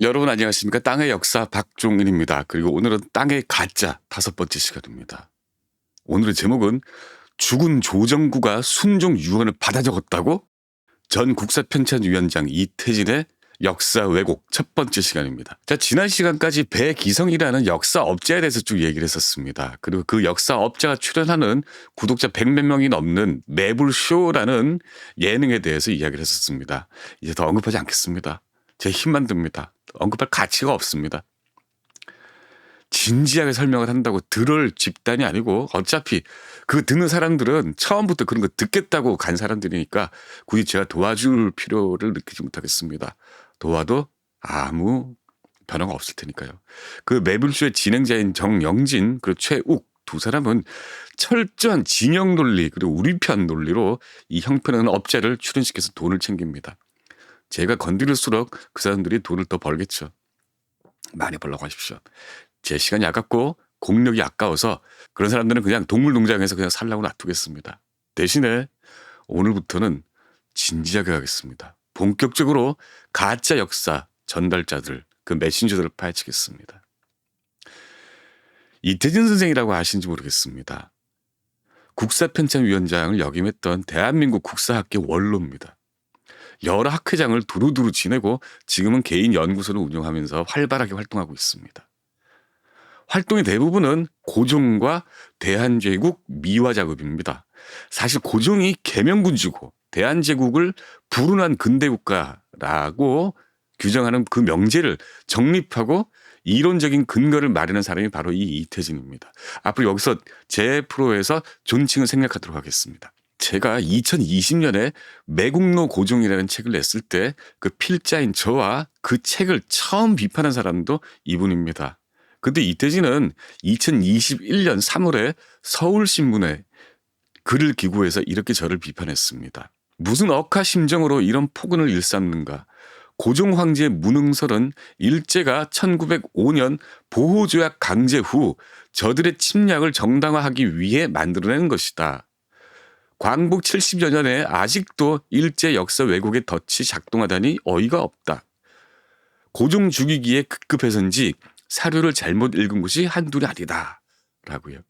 여러분 안녕하십니까 땅의 역사 박종인입니다. 그리고 오늘은 땅의 가짜 다섯 번째 시간입니다. 오늘의 제목은 죽은 조정구가 순종 유언을 받아 적었다고? 전 국사편찬위원장 이태진의 역사 왜곡 첫 번째 시간입니다. 자, 지난 시간까지 배기성이라는 역사 업자에 대해서 쭉 얘기를 했었습니다. 그리고 그 역사 업자가 출연하는 구독자 100몇 명이 넘는 매불쇼라는 예능에 대해서 이야기를 했었습니다. 이제 더 언급하지 않겠습니다. 제 힘만 듭니다. 언급할 가치가 없습니다. 진지하게 설명을 한다고 들을 집단이 아니고 어차피 그 듣는 사람들은 처음부터 그런 거 듣겠다고 간 사람들이니까 굳이 제가 도와줄 필요를 느끼지 못하겠습니다. 도와도 아무 변화가 없을 테니까요. 그 매불쇼의 진행자인 정영진 그리고 최욱 두 사람은 철저한 진영 논리 그리고 우리 편 논리로 이 형편없는 업자를 출연시켜서 돈을 챙깁니다. 제가 건드릴수록 그 사람들이 돈을 더 벌겠죠. 많이 벌라고 하십시오. 제 시간이 아깝고 공력이 아까워서 그런 사람들은 그냥 동물농장에서 그냥 살라고 놔두겠습니다. 대신에 오늘부터는 진지하게 하겠습니다. 본격적으로 가짜 역사 전달자들, 그 메신저들을 파헤치겠습니다. 이태진 선생이라고 아신지 모르겠습니다. 국사편찬위원장을 역임했던 대한민국 국사학계 원로입니다. 여러 학회장을 두루두루 지내고 지금은 개인 연구소를 운영하면서 활발하게 활동하고 있습니다. 활동의 대부분은 고종과 대한제국 미화 작업입니다. 사실 고종이 개명군주고 대한제국을 불운한 근대국가라고 규정하는 그 명제를 정립하고 이론적인 근거를 마련한 사람이 바로 이 이태진입니다. 앞으로 여기서 제 프로에서 존칭을 생략하도록 하겠습니다. 제가 2020년에 매국노 고종이라는 책을 냈을 때 그 필자인 저와 그 책을 처음 비판한 사람도 이분입니다. 근데 이태진은 2021년 3월에 서울신문에 글을 기고해서 이렇게 저를 비판했습니다. 무슨 억하 심정으로 이런 폭언을 일삼는가? 고종 황제의 무능설은 일제가 1905년 보호조약 강제 후 저들의 침략을 정당화하기 위해 만들어낸 것이다. 광복 70여 년에 아직도 일제 역사 왜곡의 덫이 작동하다니 어이가 없다. 고종 죽이기에 급급해서인지 사료를 잘못 읽은 것이 한둘이 아니다. 라고요.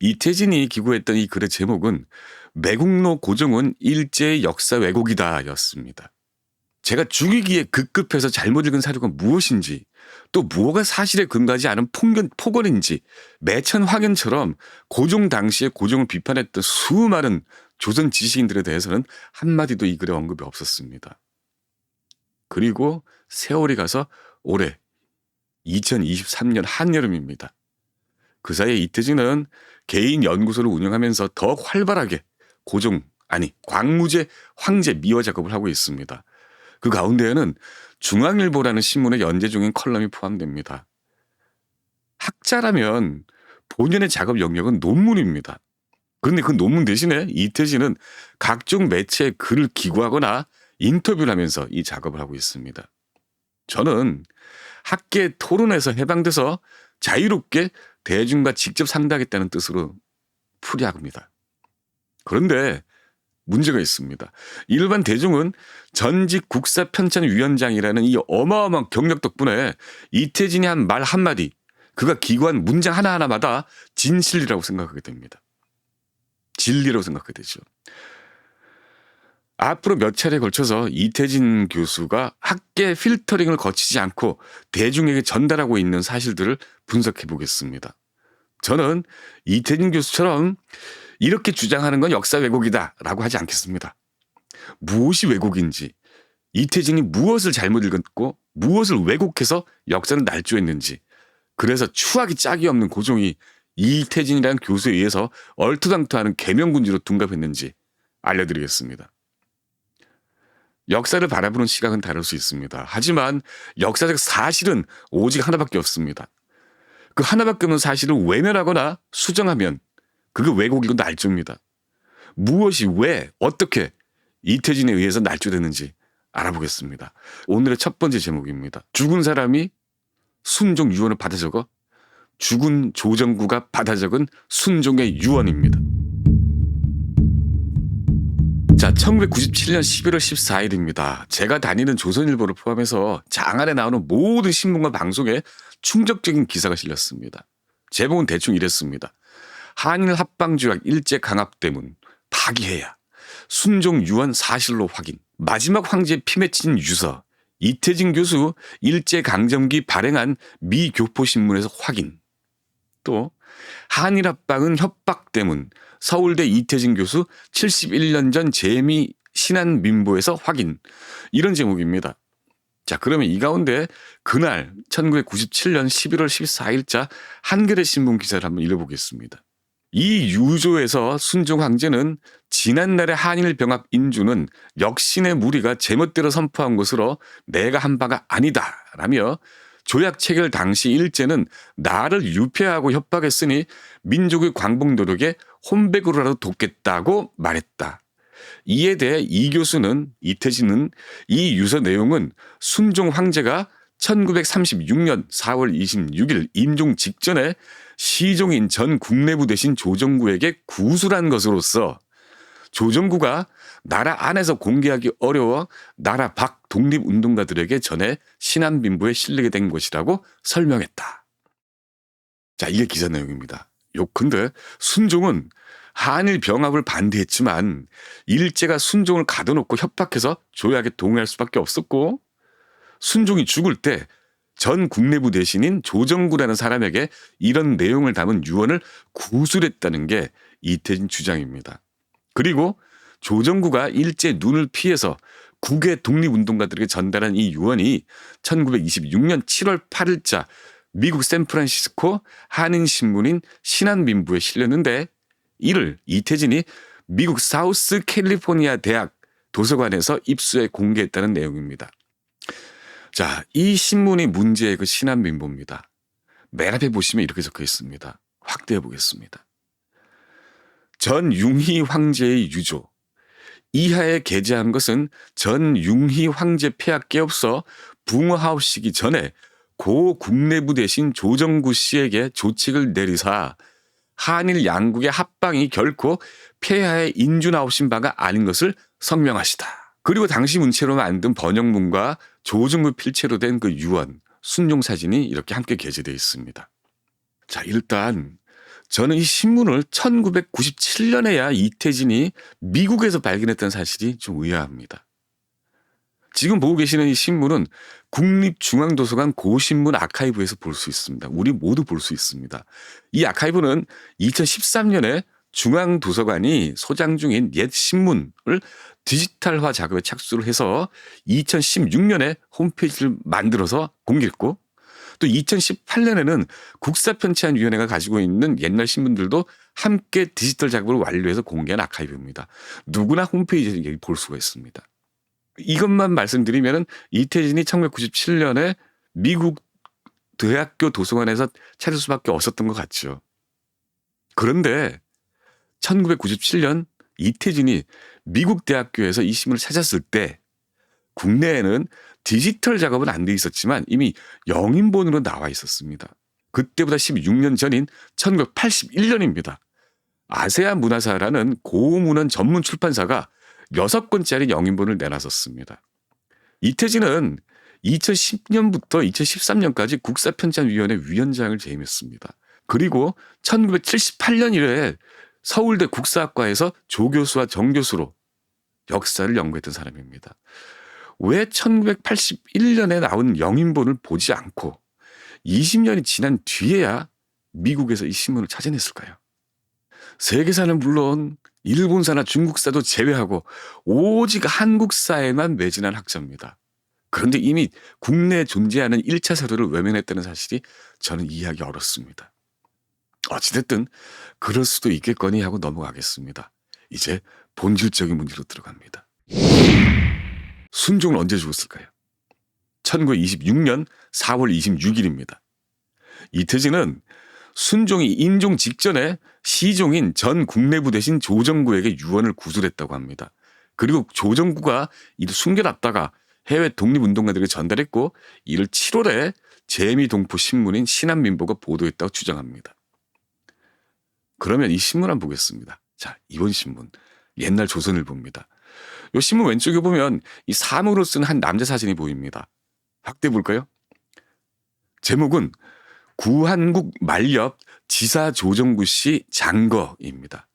이태진이 기고했던 이 글의 제목은 매국노 고종은 일제의 역사 왜곡이다 였습니다. 제가 죽이기에 급급해서 잘못 읽은 사료가 무엇인지 또 무엇가 사실에 근거하지 않은 폭견, 폭언인지 매천 확연처럼 고종 당시에 고종을 비판했던 수많은 조선 지식인들에 대해서는 한마디도 이 글에 언급이 없었습니다. 그리고 세월이 가서 올해 2023년 한여름입니다. 그 사이에 이태진은 개인 연구소를 운영하면서 더 활발하게 고종, 아니, 광무제 황제 미화 작업을 하고 있습니다. 그 가운데에는 중앙일보라는 신문의 연재 중인 컬럼이 포함됩니다. 학자라면 본연의 작업 영역은 논문입니다. 그런데 그 논문 대신에 이태진은 각종 매체에 글을 기고하거나 인터뷰를 하면서 이 작업을 하고 있습니다. 저는 학계 토론에서 해방돼서 자유롭게 대중과 직접 상대하겠다는 뜻으로 풀이합니다. 그런데 문제가 있습니다. 일반 대중은 전직 국사편찬위원장이라는 이 어마어마한 경력 덕분에 이태진이 한 말 한마디, 그가 기고한 문장 하나하나마다 진실이라고 생각하게 됩니다. 진리라고 생각하게 되죠. 앞으로 몇 차례에 걸쳐서 이태진 교수가 학계 필터링을 거치지 않고 대중에게 전달하고 있는 사실들을 분석해 보겠습니다. 저는 이태진 교수처럼 이렇게 주장하는 건 역사 왜곡이다 라고 하지 않겠습니다. 무엇이 왜곡인지, 이태진이 무엇을 잘못 읽었고 무엇을 왜곡해서 역사를 날조했는지, 그래서 추하기 짝이 없는 고종이 이태진이라는 교수에 의해서 얼토당토하는 개명군주로 둔갑했는지 알려드리겠습니다. 역사를 바라보는 시각은 다를 수 있습니다. 하지만 역사적 사실은 오직 하나밖에 없습니다. 그 하나밖에 없는 사실을 외면하거나 수정하면 그게 왜곡이고 날조입니다. 무엇이 왜 어떻게 이태진에 의해서 날조됐는지 알아보겠습니다. 오늘의 첫 번째 제목입니다. 죽은 사람이 순종 유언을 받아 적어 죽은 조정구가 받아 적은 순종의 유언입니다. 자, 1997년 11월 14일입니다. 제가 다니는 조선일보를 포함해서 장안에 나오는 모든 신문과 방송에 충격적인 기사가 실렸습니다. 제목은 대충 이랬습니다. 한일 합방조약 일제 강압 때문 파기해야 순종 유언 사실로 확인 마지막 황제 피 맺힌 유서 이태진 교수 일제 강점기 발행한 미 교포 신문에서 확인 또 한일 합방은 협박 때문 서울대 이태진 교수 71년 전 재미 신한 민보에서 확인 이런 제목입니다. 자 그러면 이 가운데 그날 1997년 11월 14일자 한겨레 신문 기사를 한번 읽어보겠습니다. 이 유조에서 순종 황제는 지난날의 한일 병합 인주는 역신의 무리가 제멋대로 선포한 것으로 내가 한 바가 아니다라며 조약 체결 당시 일제는 나를 유폐하고 협박했으니 민족의 광복 노력에 혼백으로라도 돕겠다고 말했다. 이에 대해 이 교수는 이태진은 이 유서 내용은 순종 황제가 1936년 4월 26일 임종 직전에 시종인 전 국내부 대신 조정구에게 구술한 것으로서 조정구가 나라 안에서 공개하기 어려워 나라 밖 독립운동가들에게 전해 신한빈부에 실리게 된 것이라고 설명했다. 자, 이게 기사 내용입니다. 요, 근데 순종은 한일 병합을 반대했지만 일제가 순종을 가둬놓고 협박해서 조약에 동의할 수밖에 없었고 순종이 죽을 때 전 국내부 대신인 조정구라는 사람에게 이런 내용을 담은 유언을 구술했다는 게 이태진 주장입니다. 그리고 조정구가 일제 눈을 피해서 국외 독립운동가들에게 전달한 이 유언이 1926년 7월 8일자 미국 샌프란시스코 한인신문인 신한민부에 실렸는데 이를 이태진이 미국 사우스 캘리포니아 대학 도서관에서 입수해 공개했다는 내용입니다. 자, 이 신문이 문제의 그 신한민보입니다. 맨 앞에 보시면 이렇게 적혀 있습니다. 확대해 보겠습니다. 전 융희 황제의 유조. 이하에 게재한 것은 전 융희 황제 폐하 깨없어 붕어하우시기 전에 고 국내부 대신 조정구 씨에게 조칙을 내리사 한일 양국의 합방이 결코 폐하에 인준하오신 바가 아닌 것을 성명하시다. 그리고 당시 문체로 만든 번역문과 조중구 필체로 된 그 유언, 순종 사진이 이렇게 함께 게재되어 있습니다. 자, 일단 저는 이 신문을 1997년에야 이태진이 미국에서 발견했던 사실이 좀 의아합니다. 지금 보고 계시는 이 신문은 국립중앙도서관 고신문 아카이브에서 볼 수 있습니다. 우리 모두 볼 수 있습니다. 이 아카이브는 2013년에 중앙도서관이 소장 중인 옛 신문을 디지털화 작업에 착수를 해서 2016년에 홈페이지를 만들어서 공개했고 또 2018년에는 국사편찬위원회가 가지고 있는 옛날 신문들도 함께 디지털 작업을 완료해서 공개한 아카이브입니다. 누구나 홈페이지에서 볼 수가 있습니다. 이것만 말씀드리면은 이태진이 1997년에 미국 대학교 도서관에서 찾을 수밖에 없었던 것 같죠. 그런데 1997년 이태진이 미국 대학교에서 이 신문을 찾았을 때 국내에는 디지털 작업은 안 돼 있었지만 이미 영인본으로 나와 있었습니다. 그때보다 16년 전인 1981년입니다. 아세안 문화사라는 고문헌 전문 출판사가 6권짜리 영인본을 내놨었습니다. 이태진은 2010년부터 2013년까지 국사편찬위원회 위원장을 재임했습니다. 그리고 1978년 이래 서울대 국사학과에서 조교수와 정교수로 역사를 연구했던 사람입니다. 왜 1981년에 나온 영인본을 보지 않고 20년이 지난 뒤에야 미국에서 이 신문을 찾아냈을까요? 세계사는 물론 일본사나 중국사도 제외하고 오직 한국사에만 매진한 학자입니다. 그런데 이미 국내에 존재하는 1차 서류를 외면했다는 사실이 저는 이해하기 어렵습니다. 어찌됐든 그럴 수도 있겠거니 하고 넘어가겠습니다. 이제 본질적인 문제로 들어갑니다. 순종은 언제 죽었을까요? 1926년 4월 26일입니다. 이태진은 순종이 인종 직전에 시종인 전 국내부 대신 조정구에게 유언을 구술했다고 합니다. 그리고 조정구가 이를 숨겨놨다가 해외 독립운동가들에게 전달했고 이를 7월에 재미동포 신문인 신한민보가 보도했다고 주장합니다. 그러면 이 신문 한번 보겠습니다. 자, 이번 신문. 옛날 조선일보입니다. 요 신문 왼쪽에 보면 이 사무로 쓴 한 남자 사진이 보입니다. 확대 볼까요? 제목은 구한국 만렵 지사 조정구 씨 장거입니다.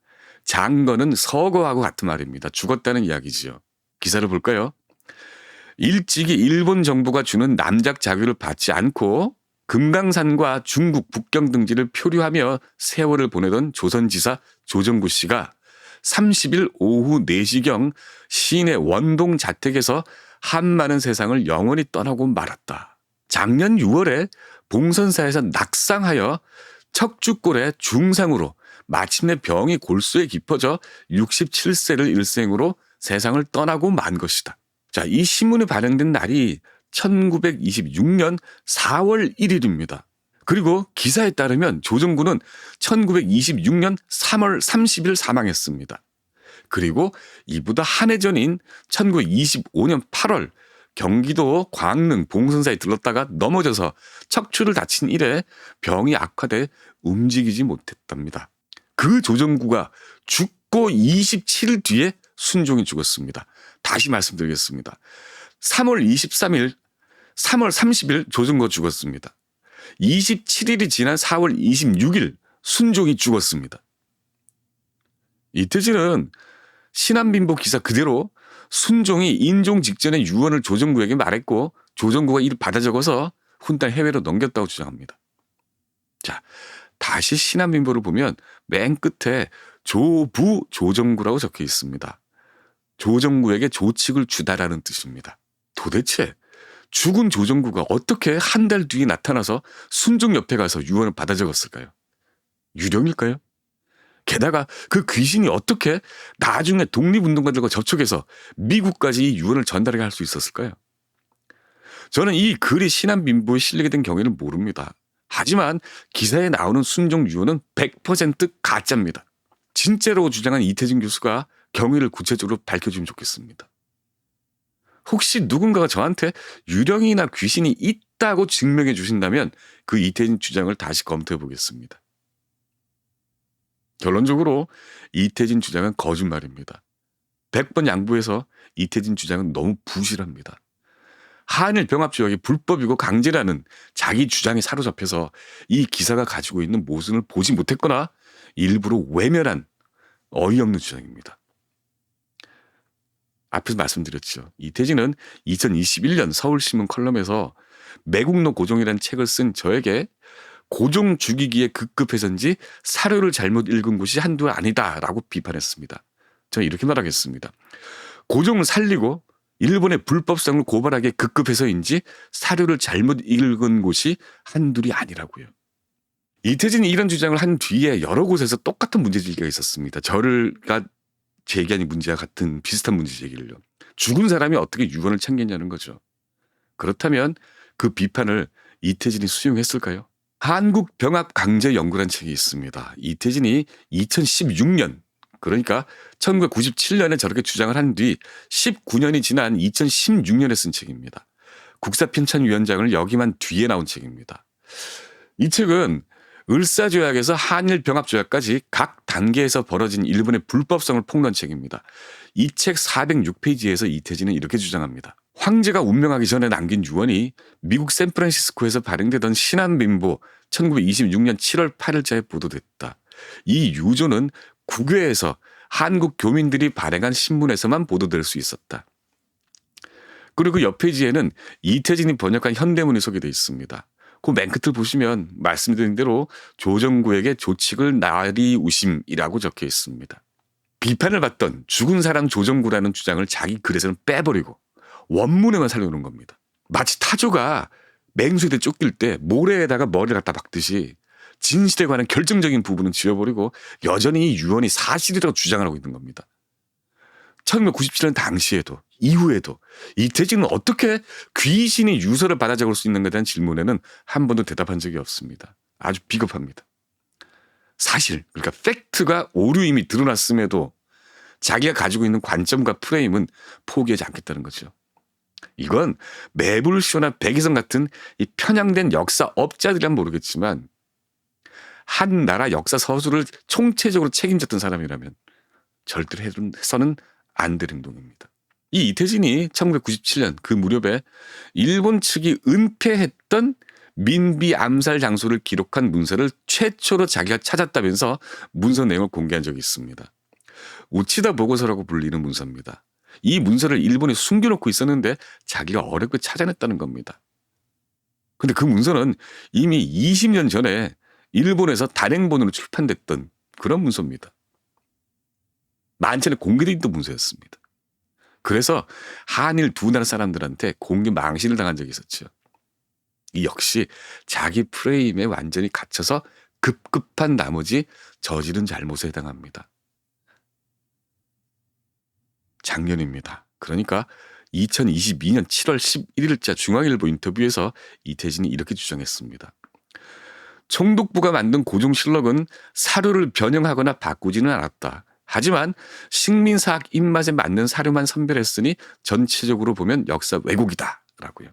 장거는 서거하고 같은 말입니다. 죽었다는 이야기지요. 기사를 볼까요? 일찍이 일본 정부가 주는 남작 자규를 받지 않고 금강산과 중국 국경 등지를 표류하며 세월을 보내던 조선지사 조정구 씨가 30일 오후 4시경 시내 원동 자택에서 한 많은 세상을 영원히 떠나고 말았다. 작년 6월에 봉선사에서 낙상하여 척추골의 중상으로 마침내 병이 골수에 깊어져 67세를 일생으로 세상을 떠나고 만 것이다. 자, 이 신문이 발행된 날이 1926년 4월 1일입니다. 그리고 기사에 따르면 조정구는 1926년 3월 30일 사망했습니다. 그리고 이보다 한 해 전인 1925년 8월 경기도 광릉 봉선사에 들렀다가 넘어져서 척추를 다친 이래 병이 악화돼 움직이지 못했답니다. 그 조정구가 죽고 27일 뒤에 순종이 죽었습니다. 다시 말씀드리겠습니다. 3월 23일, 3월 30일 조정구가 죽었습니다. 27일이 지난 4월 26일 순종이 죽었습니다. 이태진은 신한빈보 기사 그대로 순종이 인종 직전에 유언을 조정구에게 말했고 조정구가 이를 받아 적어서 훗날 해외로 넘겼다고 주장합니다. 자, 다시 신한민보를 보면 맨 끝에 조부 조정구라고 적혀 있습니다. 조정구에게 조칙을 주다라는 뜻입니다. 도대체 죽은 조정구가 어떻게 한 달 뒤에 나타나서 순종 옆에 가서 유언을 받아 적었을까요? 유령일까요? 게다가 그 귀신이 어떻게 나중에 독립운동가들과 접촉해서 미국까지 이 유언을 전달하게 할수 있었을까요? 저는 이 글이 신한 민보에 실리게 된 경위를 모릅니다. 하지만 기사에 나오는 순종 유언은 100% 가짜입니다. 진짜로 주장한 이태진 교수가 경위를 구체적으로 밝혀주면 좋겠습니다. 혹시 누군가가 저한테 유령이나 귀신이 있다고 증명해 주신다면 그 이태진 주장을 다시 검토해 보겠습니다. 결론적으로 이태진 주장은 거짓말입니다. 100번 양보해서 이태진 주장은 너무 부실합니다. 한일 병합 조약이 불법이고 강제라는 자기 주장에 사로잡혀서 이 기사가 가지고 있는 모순을 보지 못했거나 일부러 외면한 어이없는 주장입니다. 앞에서 말씀드렸죠. 이태진은 2021년 서울신문 컬럼에서 매국노 고종이라는 책을 쓴 저에게 고종 죽이기에 급급해서인지 사료를 잘못 읽은 곳이 한두 아니다라고 비판했습니다. 저는 이렇게 말하겠습니다. 고종을 살리고 일본의 불법성을 고발하기에 급급해서인지 사료를 잘못 읽은 곳이 한둘이 아니라고요. 이태진이 이런 주장을 한 뒤에 여러 곳에서 똑같은 문제제기가 있었습니다. 저를가 제기한 문제와 같은 비슷한 문제 제기를요. 죽은 사람이 어떻게 유언을 챙겼냐는 거죠. 그렇다면 그 비판을 이태진이 수용했을까요? 한국 병합 강제 연구란 책이 있습니다. 이태진이 2016년 그러니까 1997년에 저렇게 주장을 한 뒤 19년이 지난 2016년에 쓴 책입니다. 국사편찬위원장을 역임한 뒤에 나온 책입니다. 이 책은 을사조약에서 한일병합조약까지 각 단계에서 벌어진 일본의 불법성을 폭로한 책입니다. 이 책 406페이지에서 이태진은 이렇게 주장합니다. 황제가 운명하기 전에 남긴 유언이 미국 샌프란시스코에서 발행되던 신한민보 1926년 7월 8일자에 보도됐다. 이 유조는 국외에서 한국 교민들이 발행한 신문에서만 보도될 수 있었다. 그리고 그옆 페이지에는 이태진이 번역한 현대문이 소개되어 있습니다. 그 맨 끝을 보시면 말씀드린 대로 조정구에게 조칙을 나리우심이라고 적혀 있습니다. 비판을 받던 죽은 사람 조정구라는 주장을 자기 글에서는 빼버리고 원문에만 살려놓은 겁니다. 마치 타조가 맹수에 쫓길 때 모래에다가 머리를 갖다 박듯이 진실에 관한 결정적인 부분은 지워버리고 여전히 이 유언이 사실이라고 주장을 하고 있는 겁니다. 1997년 당시에도 이후에도 이태진은 어떻게 귀신이 유서를 받아 적을 수 있는가에 대한 질문에는 한 번도 대답한 적이 없습니다. 아주 비겁합니다. 사실 그러니까 팩트가 오류임이 드러났음에도 자기가 가지고 있는 관점과 프레임은 포기하지 않겠다는 거죠. 이건 매불쇼나 백이성 같은 이 편향된 역사 업자들이란 모르겠지만 한 나라 역사 서술을 총체적으로 책임졌던 사람이라면 절대로 해서는 안 될 행동입니다. 이 이태진이 1997년 그 무렵에 일본 측이 은폐했던 민비 암살 장소를 기록한 문서를 최초로 자기가 찾았다면서 문서 내용을 공개한 적이 있습니다. 우치다 보고서라고 불리는 문서입니다. 이 문서를 일본에 숨겨놓고 있었는데 자기가 어렵게 찾아냈다는 겁니다. 근데 그 문서는 이미 20년 전에 일본에서 단행본으로 출판됐던 그런 문서입니다. 만천에 있던 문서였습니다. 그래서 한일 두 나라 사람들한테 공개 망신을 당한 적이 있었죠. 이 역시 자기 프레임에 완전히 갇혀서 급급한 나머지 저지른 잘못에 해당합니다. 작년입니다. 그러니까 2022년 7월 11일자 중앙일보 인터뷰에서 이태진이 이렇게 주장했습니다. 총독부가 만든 고종 실록은 사료를 변형하거나 바꾸지는 않았다. 하지만 식민사학 입맛에 맞는 사료만 선별했으니 전체적으로 보면 역사 왜곡이다. 라고요.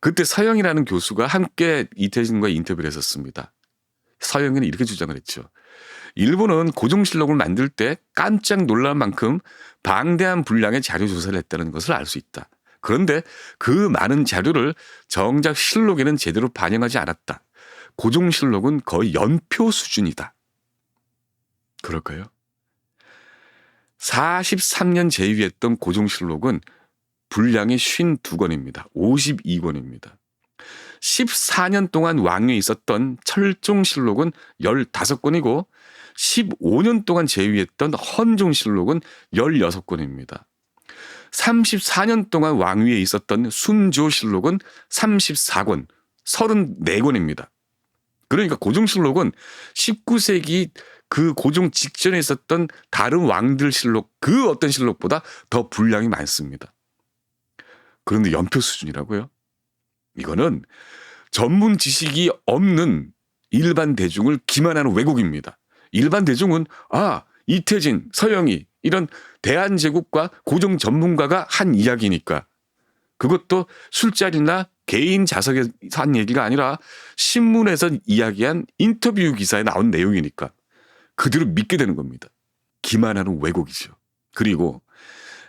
그때 서영이라는 교수가 함께 이태진과 인터뷰를 했었습니다. 서영이는 이렇게 주장을 했죠. 일본은 고종실록을 만들 때 깜짝 놀랄 만큼 방대한 분량의 자료 조사를 했다는 것을 알 수 있다. 그런데 그 많은 자료를 정작 실록에는 제대로 반영하지 않았다. 고종실록은 거의 연표 수준이다. 그럴까요? 43년 제위했던 고종실록은 분량이 52권입니다. 52권입니다. 14년 동안 왕위에 있었던 철종실록은 15권이고 15년 동안 제위했던 헌종실록은 16권입니다. 34년 동안 왕위에 있었던 순조실록은 34권, 34권입니다. 그러니까 고종실록은 19세기 그 고종 직전에 있었던 다른 왕들 실록 그 어떤 실록보다 더 분량이 많습니다. 그런데 연표 수준이라고요? 이거는 전문 지식이 없는 일반 대중을 기만하는 왜곡입니다. 일반 대중은 아 이태진, 서영이 이런 대한제국과 고종 전문가가 한 이야기니까 그것도 술자리나 개인 자석에서 한 얘기가 아니라 신문에서 이야기한 인터뷰 기사에 나온 내용이니까 그대로 믿게 되는 겁니다. 기만하는 왜곡이죠. 그리고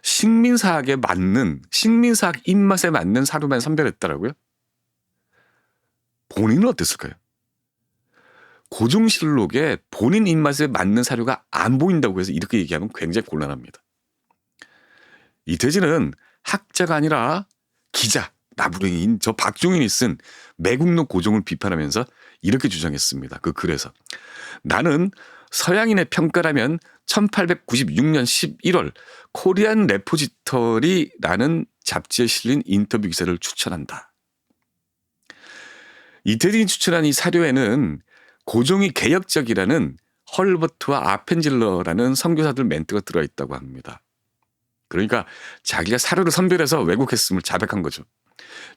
식민사학에 맞는 식민사학 입맛에 맞는 사료만 선별했다라고요? 본인은 어땠을까요? 고종실록에 본인 입맛에 맞는 사료가 안 보인다고 해서 이렇게 얘기하면 굉장히 곤란합니다. 이태진은 학자가 아니라 기자, 나부랭이인 저 박종인이 쓴 매국노 고종을 비판하면서 이렇게 주장했습니다. 그 글에서 나는 서양인의 평가라면 1896년 11월 코리안 레포지터리라는 잡지에 실린 인터뷰 기사를 추천한다. 이태진이 추천한 이 사료에는 고종이 개혁적이라는 헐버트와 아펜질러라는 선교사들 멘트가 들어있다고 합니다. 그러니까 자기가 사료를 선별해서 왜곡했음을 자백한 거죠.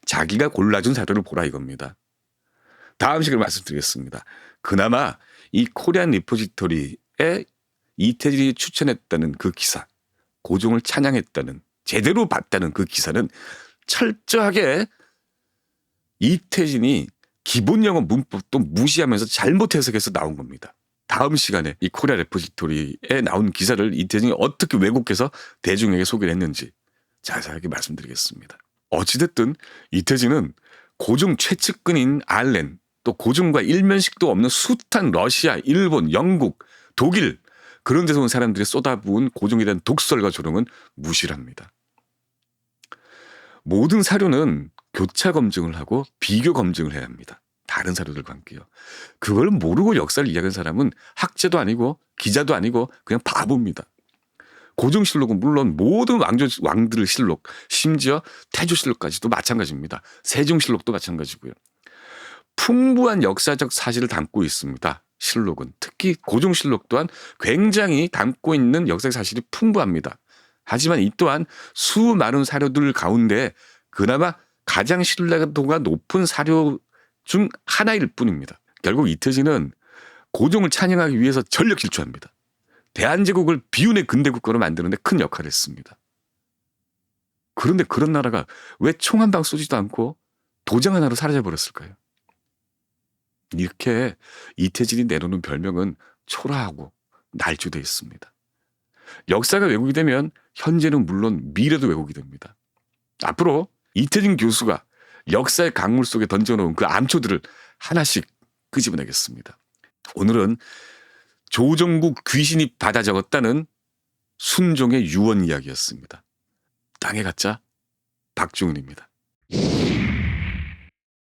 자기가 골라준 사료를 보라 이겁니다. 다음 식을 말씀드리겠습니다. 그나마 이 코리안 리포지토리에 이태진이 추천했다는 그 기사, 고종을 찬양했다는 제대로 봤다는 그 기사는 철저하게 이태진이 기본 영어 문법도 무시하면서 잘못 해석해서 나온 겁니다. 다음 시간에 이 코리아 레포지토리에 나온 기사를 이태진이 어떻게 왜곡해서 대중에게 소개를 했는지 자세하게 말씀드리겠습니다. 어찌됐든 이태진은 고종 최측근인 알렌 또 고종과 일면식도 없는 숱한 러시아, 일본, 영국, 독일 그런 데서 온 사람들이 쏟아부은 고종에 대한 독설과 조롱은 무실합니다. 모든 사료는 교차 검증을 하고 비교 검증을 해야 합니다. 다른 사료들과 함께요. 그걸 모르고 역사를 이야기하는 사람은 학자도 아니고 기자도 아니고 그냥 바보입니다. 고종실록은 물론 모든 왕조 왕들의 실록, 심지어 태조실록까지도 마찬가지입니다. 세종실록도 마찬가지고요. 풍부한 역사적 사실을 담고 있습니다. 실록은 특히 고종실록 또한 굉장히 담고 있는 역사적 사실이 풍부합니다. 하지만 이 또한 수많은 사료들 가운데 그나마 가장 신뢰도가 높은 사료 중 하나일 뿐입니다. 결국 이태진은 고종을 찬양하기 위해서 전력 질주합니다. 대한제국을 비운의 근대 국가로 만드는데 큰 역할을 했습니다. 그런데 그런 나라가 왜 총 한 방 쏘지도 않고 도장 하나로 사라져 버렸을까요? 이렇게 이태진이 내놓는 별명은 초라하고 날조되어 있습니다. 역사가 왜곡이 되면 현재는 물론 미래도 왜곡이 됩니다. 앞으로 이태진 교수가 역사의 강물 속에 던져놓은 그 암초들을 하나씩 끄집어내겠습니다. 오늘은 조정국 귀신이 받아 적었다는 순종의 유언 이야기였습니다. 땅의 가짜 박중훈입니다.